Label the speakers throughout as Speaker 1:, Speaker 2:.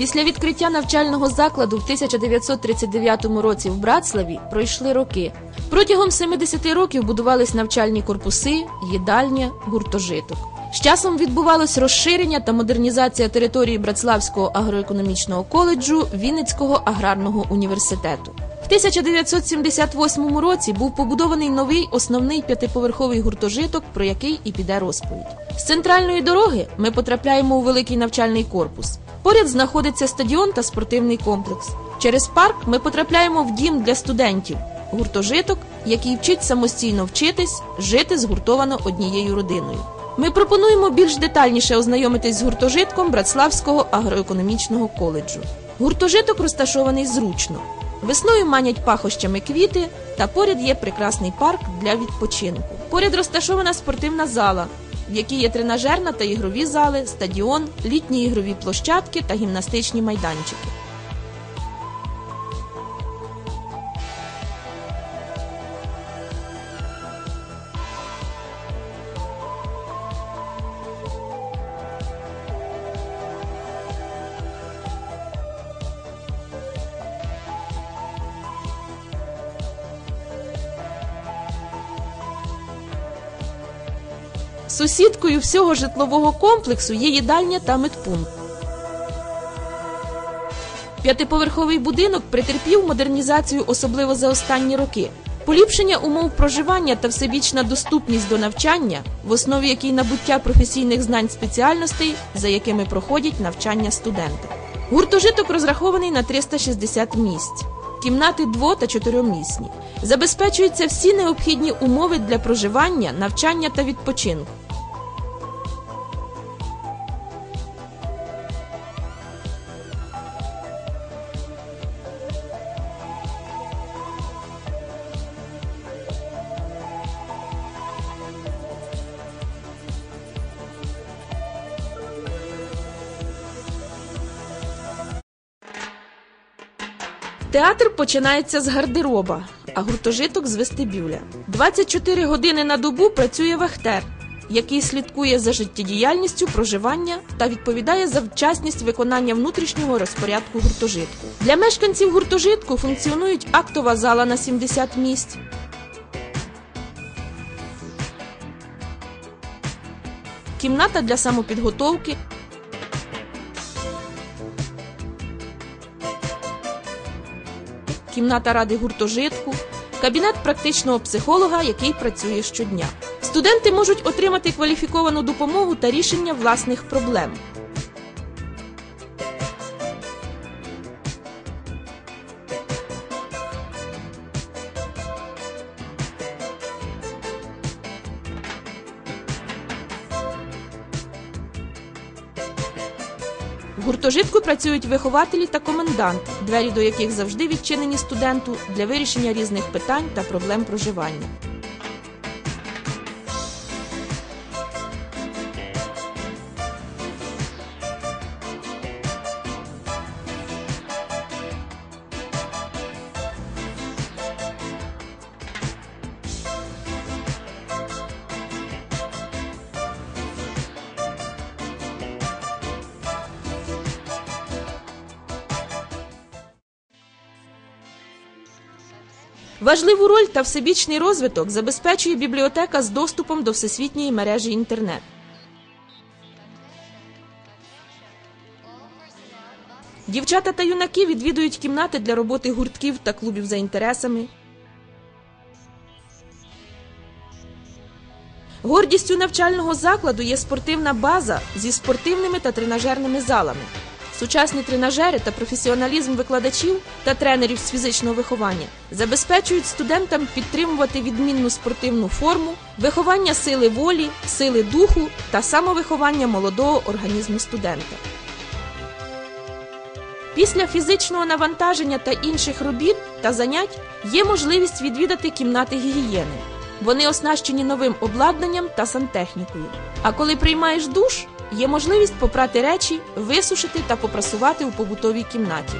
Speaker 1: Після відкриття навчального закладу в 1939 році в Братславі пройшли роки. Протягом 70 років будувались навчальні корпуси, їдальня, гуртожиток. З часом відбувалось розширення та модернізація території Братславського агроекономічного коледжу Вінницького аграрного університету. В 1978 році був побудований новий основний п'ятиповерховий гуртожиток, про який і піде розповідь. З центральної дороги ми потрапляємо у великий навчальний корпус. Поряд знаходиться стадіон та спортивний комплекс. Через парк ми потрапляємо в дім для студентів, гуртожиток, який вчить самостійно вчитись, жити згуртовано однією родиною. Ми пропонуємо більш детальніше ознайомитись з гуртожитком Братславського агроекономічного коледжу. Гуртожиток розташований зручно. Весною манять пахощами квіти, та поряд є прекрасний парк для відпочинку. Поряд розташована спортивна зала, в якій є тренажерна та ігрові зали, стадіон, літні ігрові площадки та гімнастичні майданчики. Сусідкою всього житлового комплексу є їдальня та медпункт. П'ятиповерховий будинок претерпів модернізацію, особливо за останні роки. Поліпшення умов проживання та всебічна доступність до навчання, в основі якій набуття професійних знань спеціальностей, за якими проходять навчання студента. Гуртожиток розрахований на 360 місць. Кімнати дво- та чотиромісні. Забезпечуються всі необхідні умови для проживання, навчання та відпочинку. Театр починається з гардероба, а гуртожиток з вестибюля. 24 години на добу працює вахтер, який слідкує за життєдіяльністю проживання та відповідає за вчасність виконання внутрішнього розпорядку гуртожитку. Для мешканців гуртожитку функціонують актова зала на 70 місць. Кімната для самопідготовки, кімната ради гуртожитку, кабінет практичного психолога, який працює щодня. Студенти можуть отримати кваліфіковану допомогу та рішення власних проблем. Гуртожитку працюють вихователі та комендант, двері до яких завжди відчинені студенту для вирішення різних питань та проблем проживання. Важливу роль та всебічний розвиток забезпечує бібліотека з доступом до всесвітньої мережі інтернет. Дівчата та юнаки відвідують кімнати для роботи гуртків та клубів за інтересами. Гордістю навчального закладу є спортивна база зі спортивними та тренажерними залами. Сучасні тренажери та професіоналізм викладачів та тренерів з фізичного виховання забезпечують студентам підтримувати відмінну спортивну форму, виховання сили волі, сили духу та самовиховання молодого організму студента. Після фізичного навантаження та інших робіт та занять є можливість відвідати кімнати гігієни. Вони оснащені новим обладнанням та сантехнікою. А коли приймаєш душ, є можливість попрати речі, висушити та попрасувати у побутовій кімнаті.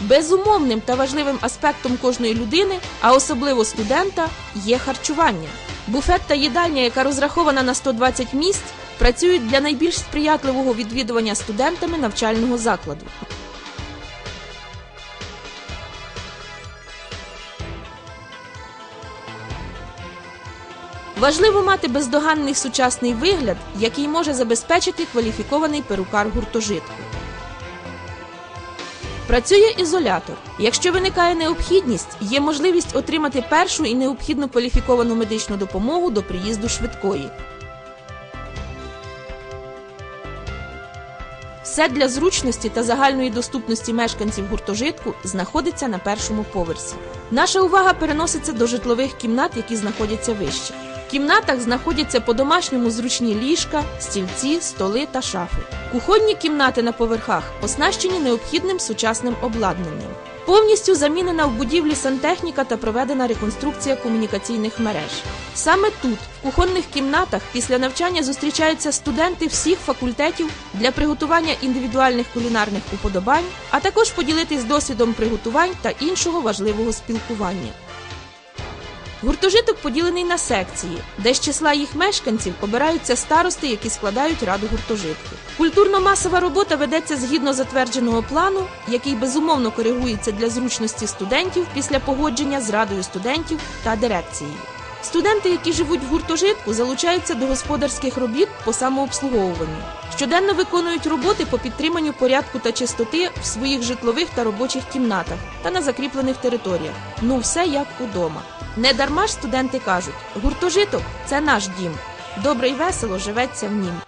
Speaker 1: Безумовним та важливим аспектом кожної людини, а особливо студента, є харчування. Буфет та їдальня, яка розрахована на 120 місць, працюють для найбільш сприятливого відвідування студентами навчального закладу. Важливо мати бездоганний сучасний вигляд, який може забезпечити кваліфікований перукар гуртожитку. Працює ізолятор. Якщо виникає необхідність, є можливість отримати першу і необхідну кваліфіковану медичну допомогу до приїзду швидкої. Все для зручності та загальної доступності мешканців гуртожитку знаходиться на першому поверсі. Наша увага переноситься до житлових кімнат, які знаходяться вище. Кімнатах знаходяться по-домашньому зручні ліжка, стільці, столи та шафи. Кухонні кімнати на поверхах оснащені необхідним сучасним обладнанням. Повністю замінена в будівлі сантехніка та проведена реконструкція комунікаційних мереж. Саме тут, в кухонних кімнатах, після навчання зустрічаються студенти всіх факультетів для приготування індивідуальних кулінарних уподобань, а також поділитись досвідом приготувань та іншого важливого спілкування. Гуртожиток поділений на секції, де з числа їх мешканців обираються старости, які складають раду гуртожитку. Культурно-масова робота ведеться згідно затвердженого плану, який безумовно коригується для зручності студентів після погодження з радою студентів та дирекцією. Студенти, які живуть в гуртожитку, залучаються до господарських робіт по самообслуговуванню. Щоденно виконують роботи по підтриманню порядку та чистоти в своїх житлових та робочих кімнатах та на закріплених територіях. Ну, все як удома. Не дарма ж студенти кажуть: гуртожиток це наш дім. Добре й весело живеться в нім.